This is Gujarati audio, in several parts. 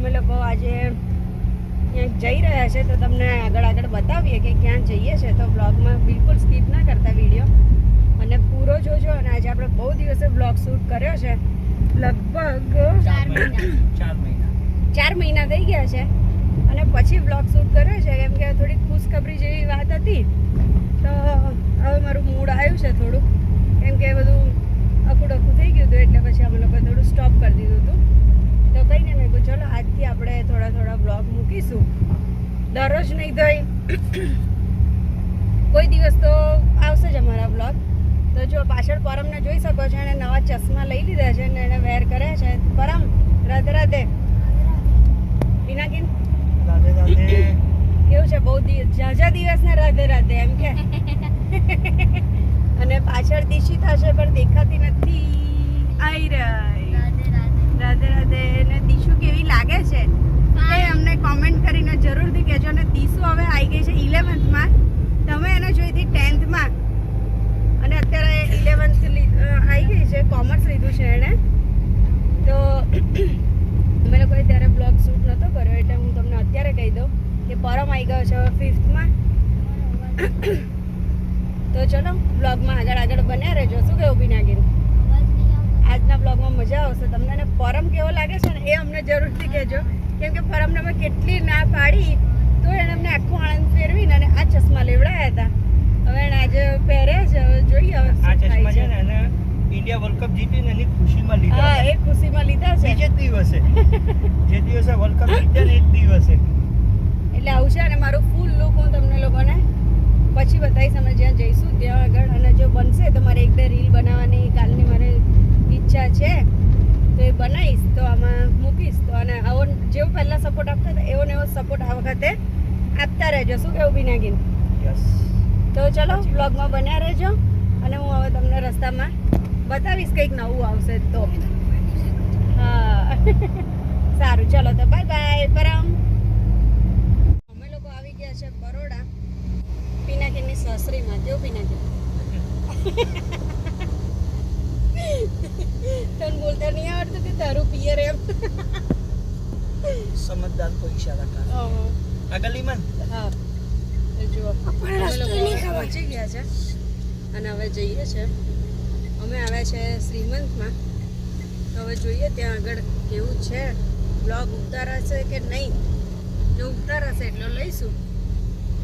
અમે લોકો આજે ક્યાંક જઈ રહ્યા છે તો તમને આગળ આગળ બતાવીએ કે ક્યાં જઈએ છે તો બ્લોગમાં બિલકુલ સ્કીપ ના કરતા વીડિયો અને પૂરો જોજો અને આજે આપણે બહુ દિવસે બ્લોગ શૂટ કર્યો છે. લગભગ ચાર મહિના. ચાર મહિના. થઈ ગયા છે. અને પછી બ્લોગ શૂટ કર્યો છે. કેમ કે થોડી ખુશખબરી જેવી વાત હતી. તો હવે મારું મૂડ આવ્યું છે થોડું કેમ કે બધું અકુડકું થઈ ગયું હતું એટલે પછી અમે લોકોએ થોડું સ્ટોપ કરી દીધું હતું. તો કંઈ નહીં મેં કીધું ચલો આજથી આપણે થોડા થોડા બ્લોગ મૂકીશું. દરરોજ નહીં થઈ કોઈ દિવસ તો આવશે જ અમારા બ્લોગ તો જો પાછળ પરમને જોઈ શકો છો એણે નવા ચશ્મા લઈ લીધા છે અને એણે વેર કર્યા છે. પરમ રાધે રાધે. પિનાકીન? કેવું છે? બહુ દિવસ ઝાઝા દિવસને રાધે રાધે એમ કે. અને પાછળ દિશિતા છે પણ દેખાતી નથી. આઈ રહી રાધે રાધે. એને દીશું કેવી લાગે છે એ અમને કોમેન્ટ કરીને જરૂરથી કહેજો અને દિશુ હવે આવી ગઈ છે ઇલેવન્થમાં તમે એને જોઈ હતી ટેન્થમાં અને અત્યારે ઇલેવન્થ આવી ગઈ છે કોમર્સ લીધું છે એણે તો અમે લોકોએ ત્યારે બ્લોગ શૂટ નહોતો કર્યો એટલે હું તમને અત્યારે કહી દઉં કે પરમ આવી ગયો છે હવે ફિફ્થમાં તો ચલો બ્લોગમાં આગળ આગળ બન્યા રહેજો શું કેવું બિનાગીન આજના બ્લોગમાં મજા આવશે. તમને અને પરમ કેવો લાગે છે ને એ અમને જરૂરથી કહેજો. કેમ કે ફોરમને અમે કેટલી ના પાડી તો એણે અમને આખું આણંદ ફેરવીને અને આ ચશ્મા લેવડાયા હતા. હવે એને આજે પહેર્યા છે હવે જોઈએ હવે આ ચશ્મા છે ને એને ઇન્ડિયા વર્લ્ડ કપ જીતીને એની ખુશીમાં લીધા હા એ ખુશીમાં લીધા છે. જે દિવસે. જે દિવસે વર્લ્ડ કપ જીત્યા ને એ જ દિવસે. એટલે આવું છે અને મારું ફૂલ લુક હું તમને લોકોને પછી બતાવીશ અમે જ્યાં જઈશું ત્યાં આગળ અને જો બનશે તો મારે એક બે રીલ બનાવવાની કાલની મારે ઈચ્છા છે તો એ બનાવીશ તો આમાં મૂકીશ તો અને આવો જેવો પહેલાં સપોર્ટ આપતા હતા એવો ને એવો સપોર્ટ આ વખતે આપતા રહેજો. શું કેવું બિનાગીન યસ તો ચલો બ્લોગમાં બન્યા રહેજો અને હું હવે તમને રસ્તામાં બતાવીશ કંઈક નવું આવશે તો. હા. સારું ચલો તો બાય બાય પરમ. અમે લોકો આવી ગયા છે બરોડા. પિનાકીની સસરીમાં. કેવું પિનાકી તને બોલતા નહીં આવડતું કે તારું પિયર એમ? સમજદાર કોઈ ઈશારા કરે. આ ગલીમાં ને? હા. તો જુઓ અમે લોકો પહોંચી ગયા છે. અને હવે જઈએ છે. અમે આવ્યા છે શ્રીમંતમાં. તો હવે જોઈએ ત્યાં આગળ કેવું છે. બ્લોગ ઉતારાશે કે નહીં? જો ઉતારાશે એટલો લઈશું.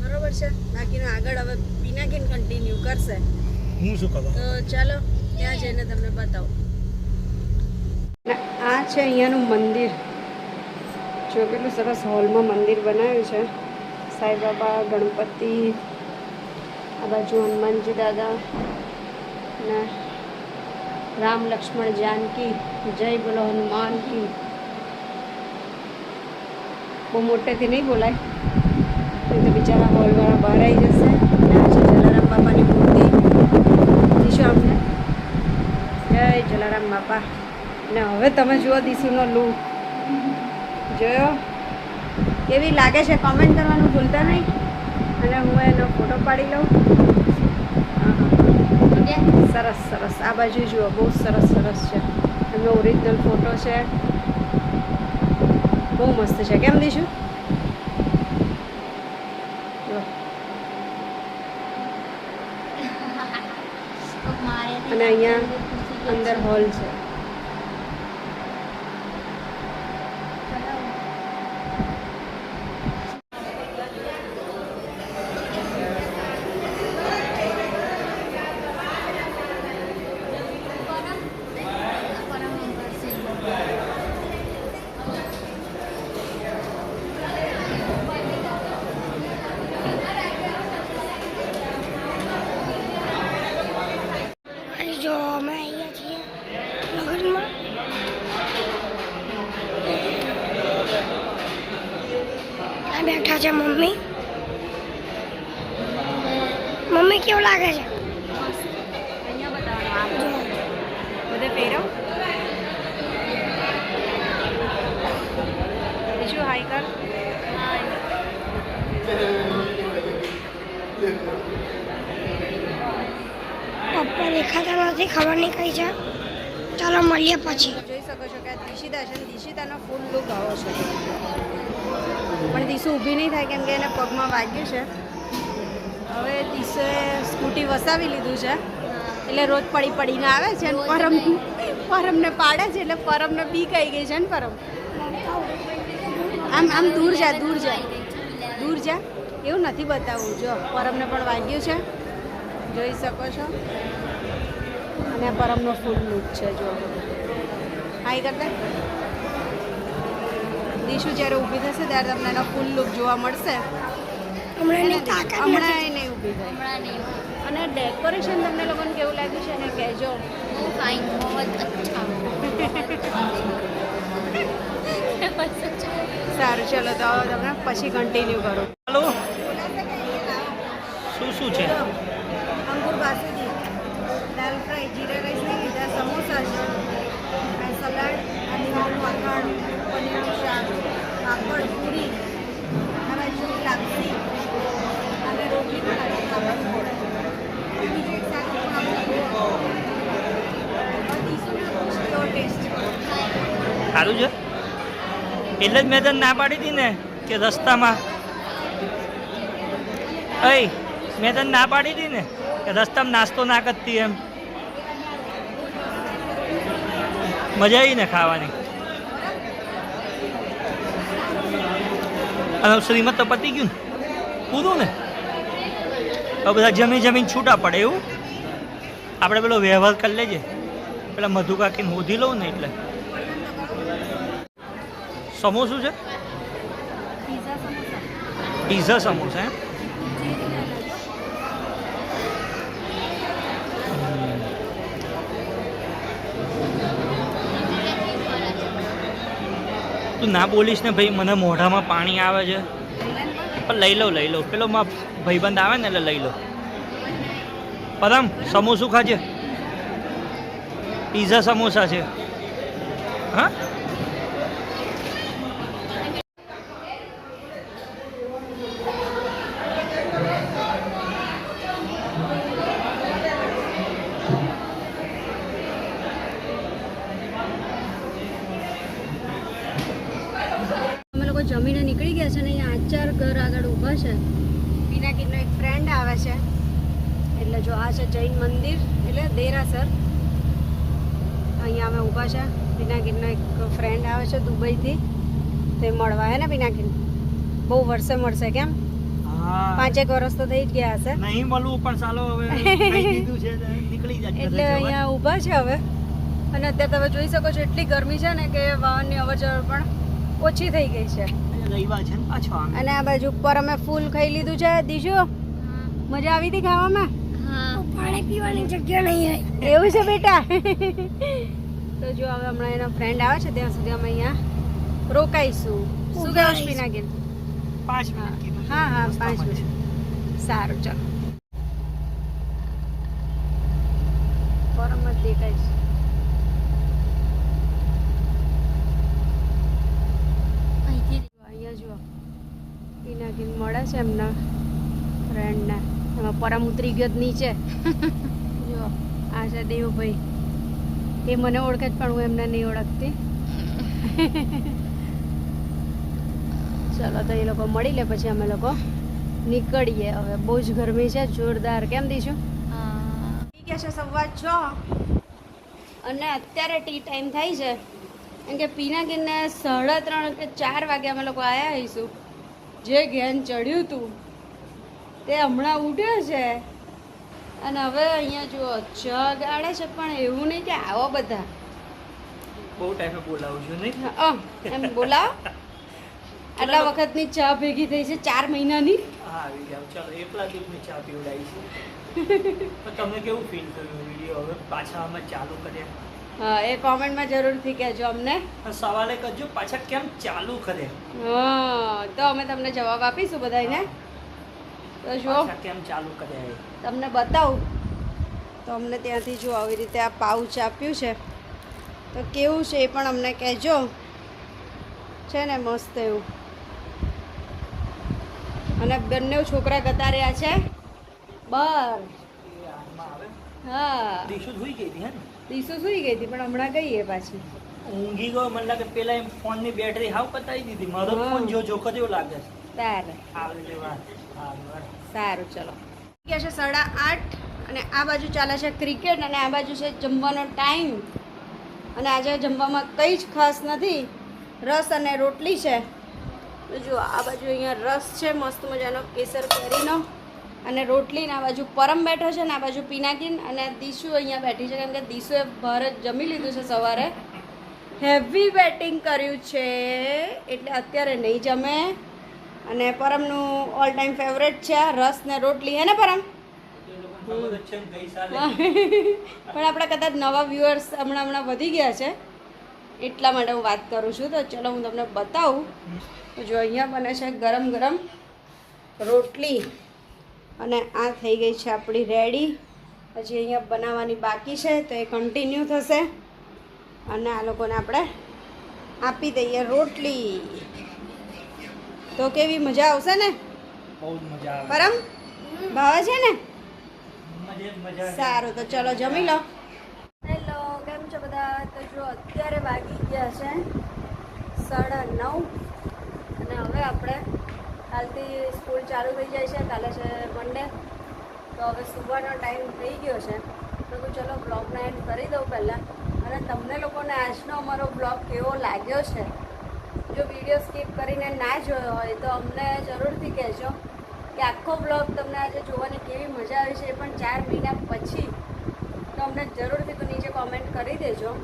બરોબર છે? બાકીનું આગળ હવે પિનાકીન કન્ટિન્યુ કરશે. હું શું કહું? તો ચાલો ત્યાં જઈને તમને બતાવું. આ છે અહીંયાનું મંદિર. જો કેટલું સરસ હોલમાં મંદિર બનાવ્યું છે. સાંઈબાબા ગણપતિ, આ બાજુ હનુમાનજી દાદા ને રામ લક્ષ્મણ જાનકી, જય બોલો હનુમાન કી. બહુ મોટેથી નહીં બોલાય. નહીં તો બિચારા હોલવાળા બહાર આવી જશે. અને આ છે જલારામ બાપાની મૂર્તિ. દીશું અમને જય જલારામ બાપા. ને હવે તમે જુઓ દીશુનો લુક જોયો? કેવી લાગે છે કોમેન્ટ કરવાનું ભૂલતા નહીં? અને હું એનો ફોટો પાડી લઉં. સરસ સરસ. આ બાજુ જુઓ બહુ સરસ સરસ છે. એમનો ઓરિજિનલ ફોટો છે. બહુ મસ્ત છે. કેમ દીશું? અને અહીંયા અંદર હોલ છે જો અમે અહીંયા છીએ નગરમાં આ બેઠા છે મમ્મી? મમ્મી કેવું લાગે છે? બધે પહેરો બીજું હાઈ કર. પપ્પા દેખાતા નથી ખબર નહીં કઈ છે. ચાલો મળીએ પછી. જોઈ શકો છો કે દિશિતા છે દિશિતાનો ફૂલ લુક આવો છે. પણ દિશુ ઊભી નહીં થાય કેમ કે એને પગમાં વાગ્યું છે. હવે દિશે સ્કૂટી વસાવી લીધું છે. એટલે રોજ પડી પડીને આવે છે અને પરમ પરમને પાડે છે એટલે પરમને બી આવી ગઈ છે ને પરમ. આમ આમ દૂર જા દૂર જા. દૂર જા. એવું નથી બતાવવું જો, પરમને પણ વાગ્યું છે. જોઈ શકો છો. અને પરમનો ફૂલ લુક છે, જો. હાઈ કરતા દિશુ જ્યારે ઊભી થશે ત્યારે તમને એનો ફૂલ લુક જોવા મળશે. હમણાં એ નહીં ઊભી થાય અને ડેકોરેશન તમને લોકોને કેવું લાગ્યું છે ને કહેજો. બહુ ફાઇન બહુ અચ્છા. સારું ચલો તો તમે પછી કન્ટિન્યુ કરો. હલો. શું શું છે? અંગુર બાસુંદી. દાલ ફ્રાય જીરા રાઈસ લીધા સમોસા છે. સલાડ અને વાકાણું પનીરનું શાક, પાપડ, પૂરી, અને લાપસી અને રોટલી પણ એક શાક સારું છે? એટલે જ મેં તને ના પાડી હતી ને કે રસ્તામાં. અય, મેં તને ના પાડી હતી ને કે રસ્તામાં નાસ્તો ના કરતી એમ. મજા આવી ને ખાવાની. અને શ્રીમદ તો પતી ગયું ને. પૂરું ને? હવે બધા જમી જમીન છૂટા પડે એવું? આપણે પેલો વ્યવહાર કરી લેજે. પેલા મધુ કાકીને હોધી લઉં ને એટલે. સમોસું છે? પીઝા સમોસા એમ? તું ના બોલીશ ને ભાઈ, મને મોઢામાં પાણી આવે છે. પણ લઈ લઉં લઈ લો. પેલો માં ભાઈબંધ આવે ને એટલે લઈ લો. પરમ, સમોસું ખાજે. પીઝા સમોસા છે. હા? લોકો જમીને નીકળી ગયા છે ને અહીંયા આચાર ઘર આગળ ઊભા છે. પિનાકીનો એક ફ્રેન્ડ આવે છે. એટલે જો આ છે જૈન મંદિર એટલે દેરાસર. અહીંયા અમે ઊભા છે. પિનાકીનો એક ફ્રેન્ડ આવે છે દુબઈથી. તે મળવા હે ને પિનાકીન બહુ વર્ષે મળશે કેમ? પાંચેક વર્ષ તો થઈ જ ગયા હશે. નહીં મળવું પણ ચાલો હવે છે નીકળી જાય એટલે અહીંયા ઊભા છે હવે. અને અત્યારે તમે જોઈ શકો છો એટલી ગરમી છે ને કે વાહનની અવર જવર પણ ઓછી થઈ ગઈ છે. રવિવાર છે ને પાછો આમ અને આ બાજુ ઉપર અમે ફૂલ ખાઈ લીધું છે દીજો? મજા આવી હતી ખાવામાં? પાણી પીવાની જગ્યા નહીં એવું છે બેટા? તો જો હવે હમણાં એનો ફ્રેન્ડ આવે છે ત્યાં સુધી અમે અહીંયા રોકાઈશું. શું ઊભા કહેવું પિનાકીન પાંચ મિનિટ હા હા પાંચ મિનિટ. સારું ચાલો. પરમ જ દેખાય છે અહીંથી અહીંયા જુઓ છે એમના ફ્રેન્ડને એમાં પરમ ઉતરી ગયો જ નીચે. જો. આ છે દેવભાઈ. એ મને ઓળખે જ પણ હું એમને નહીં ઓળખતી. ચલો તો એ લોકો મળી લે પછી અમે લોકો નીકળીએ હવે. બહુ જ ગરમી છે જોરદાર. કેમ દીશું? हाँ છે સવા છ? અને અત્યારે ટી ટાઈમ થાય છે. કેમ કે પીના ગીરને સાડા ત્રણ કે ચાર વાગે અમે લોકો આવ્યા હઈશું. જે ઘેન ચડ્યું હતું તે હમણાં ઉઠ્યો છે? અને હવે અહીંયા જુઓ ગાળે છે પણ એવું નહીં કે આવો બધા. બહુ ટાઈમે બોલાવું છું નહીં? એમ બોલાવો. આટલા વખતની ચા ભેગી થઈ છે ચાર મહિનાની. હા ચાલો એકલા દૂધની ચા પીવડાવી છે. તમે તમને કેવું ફીલ કર્યું વીડિયો હવે પાછા અમે ચાલુ કર્યા? એ કોમેન્ટમાં જરૂરથી કહેજો અમને. સવાલે કરજો પાછા કેમ ચાલુ કરે? હા તો અમે તમને જવાબ આપીશું બધાને તો જુઓ કેમ ચાલુ કરે? તમને બતાવું. તો અમને ત્યાંથી જો આવી રીતે આ પાઉચ આપ્યું છે. તો કેવું છે એ પણ અમને કહેજો. છે ને મસ્ત એવું. અને બંને છોકરા ગતા રહ્યા છે. બર આવે. હા. દીશુ જ ગઈ હતી હે ને? દીસુ સુઈ ગઈ હતી પણ હમણાં ગઈ એ પાછી. ઊંઘી ગયો મને લાગે પેલા એમ ફોનની બેટરી હાવ પતાવી દીધી. મારો ફોન જો જોખો જેવો લાગે છે. હારું. સારું ચલો. ગયા છે સાડા આઠ અને આ બાજુ ચાલે છે ક્રિકેટ અને આ બાજુ છે જમવાનો ટાઈમ અને આજે જમવામાં કંઈ જ ખાસ નથી. રસ અને રોટલી છે. તો જો આ બાજુ અહીંયા રસ છે મસ્ત મજાનો કેસર કેરીનો. અને રોટલી ને આ બાજુ પરમ બેઠો છે ને આ બાજુ પિનાકીન અને દીશુ અહીંયા બેઠી છે કેમ કે દીશુએ ભારત જમી લીધું છે સવારે. હેવી બેટિંગ કર્યું છે એટલે અત્યારે નહીં જમે. અને પરમનું ઓલ ટાઈમ ફેવરેટ છે રસ ને રોટલી હે ને પરમ? પણ આપણા કદાચ નવા વ્યુઅર્સ હમણાં હમણાં વધી ગયા છે. એટલા માટે હું વાત કરું છું. તો ચલો હું તમને બતાવું. તો જો અહીંયા બને છે ગરમ ગરમ રોટલી. અને આ થઈ ગઈ છે આપણી રેડી. પછી અહીંયા બનાવવાની બાકી છે તો એ કન્ટિન્યુ થશે. અને આ લોકોને આપણે આપી દઈએ રોટલી. તો કેવી મજા આવશે ને? બહુ મજા પરમ? ભાવે છે ને. સારું તો ચલો જમી લો. હેલો કેમ છો બધા? તો જો અત્યારે વાગી ગયા છે સાડા નવ. અને હવે આપણે કાલથી સ્કૂલ ચાલુ થઈ જાય છે, કાલે છે મંડે તો હવે સુવાનો ટાઈમ થઈ ગયો છે. તો હું ચલો બ્લોગને એન્ડ કરી દઉં પહેલાં. અને તમને લોકોને આજનો અમારો બ્લોગ કેવો લાગ્યો છે? જો વીડિયો સ્કીપ કરીને ના જોયો હોય, તો અમને જરૂરથી કહેજો કે આખો બ્લોગ તમને આજે જોવાની કેવી મજા આવી છે એ પણ ચાર મહિના પછી. તો અમને જરૂરથી તો નીચે કોમેન્ટ કરી દેજો.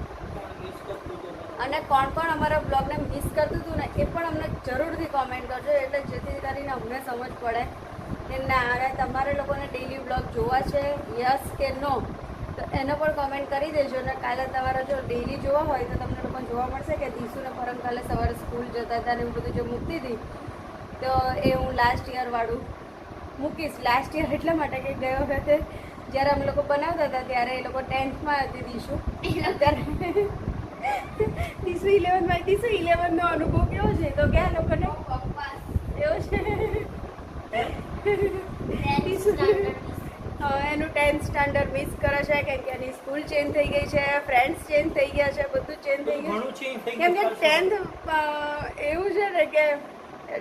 અને કોણ કોણ અમારા બ્લોગને મિસ કરતું હતું ને, એ પણ અમને જરૂરથી કોમેન્ટ કરજો, એટલે જેથી કરીને અમને સમજ પડે કે ના અને તમારે લોકોને ડેલી બ્લોગ જોવા છે યસ કે નો તો એનો પણ કોમેન્ટ કરી દેજો અને કાલે તમારા જો ડેલી જોવા હોય તો તમને લોકોને જોવા મળશે કે દીસુને પરમ કાલે સવારે સ્કૂલ જતા હતા ને એવું બધું જો મૂકતી હતી. તો એ હું લાસ્ટ યરવાળું મૂકીશ. લાસ્ટ યર એટલા માટે કે ગયો વખતે જ્યારે અમે લોકો બનાવતા હતા ત્યારે એ લોકો ટેન્થમાં હતી દીશુ. અત્યારે દીશુ ઇલેવનમાં દીશુ ઇલેવનનો અનુભવ કેવો છે તો ક્યાં લોકોને એવો છે હવે એનું ટેન્થ સ્ટાન્ડર્ડ મિસ કરે છે કેમ કે એની સ્કૂલ ચેન્જ થઈ ગઈ છે ફ્રેન્ડ્સ ચેન્જ થઈ ગયા છે બધું ચેન્જ થઈ ગયું કેમ કે ટેન્થ એવું છે ને કે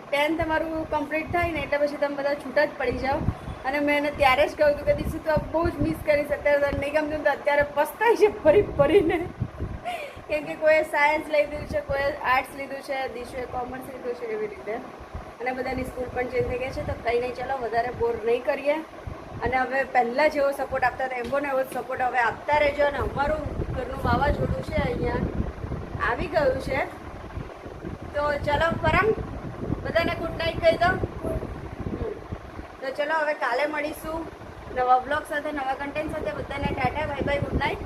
ટેન્થ તમારું કમ્પ્લીટ થાય ને એટલે પછી તમે બધા છૂટા જ પડી જાઓ. અને મેં એને ત્યારે જ કહ્યું હતું કે દીશું તો બહુ જ મિસ કરીશ અત્યારે નહીં ગમતું તો અત્યારે પસ્તાય છે ફરી ફરીને. કેમ કે કોઈએ સાયન્સ લઈ લીધું છે, કોઈએ આર્ટ્સ લીધું છે, દીશુએ કોમર્સ લીધું છે એવી રીતે. અને બધાની સ્કૂલ પણ ચેન્જ થઈ ગઈ છે, તો કંઈ નહીં, ચાલો, વધારે બોર નહીં કરીએ. અને હવે પહેલાં જેવો સપોર્ટ આપતા હતા એવો ને એવો સપોર્ટ હવે આપતા રહેજો અને અમારું ઘરનું વાવાઝોડું છે અહીંયા. આવી ગયું છે. તો ચલો, પરમ, બધાને ગુડ નાઇટ કહી દો. તો ચલો, હવે કાલે મળીશું નવા બ્લોગ સાથે, નવા કન્ટેન્ટ સાથે. બધાને tata bye bye good night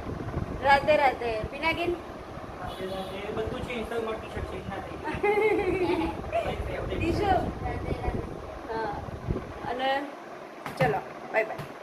રાતે રાતે પિનાગીન. બધું છે ઇન્સ્ટાગ્રામ ટી શર્ટ અને ચલો બાય બાય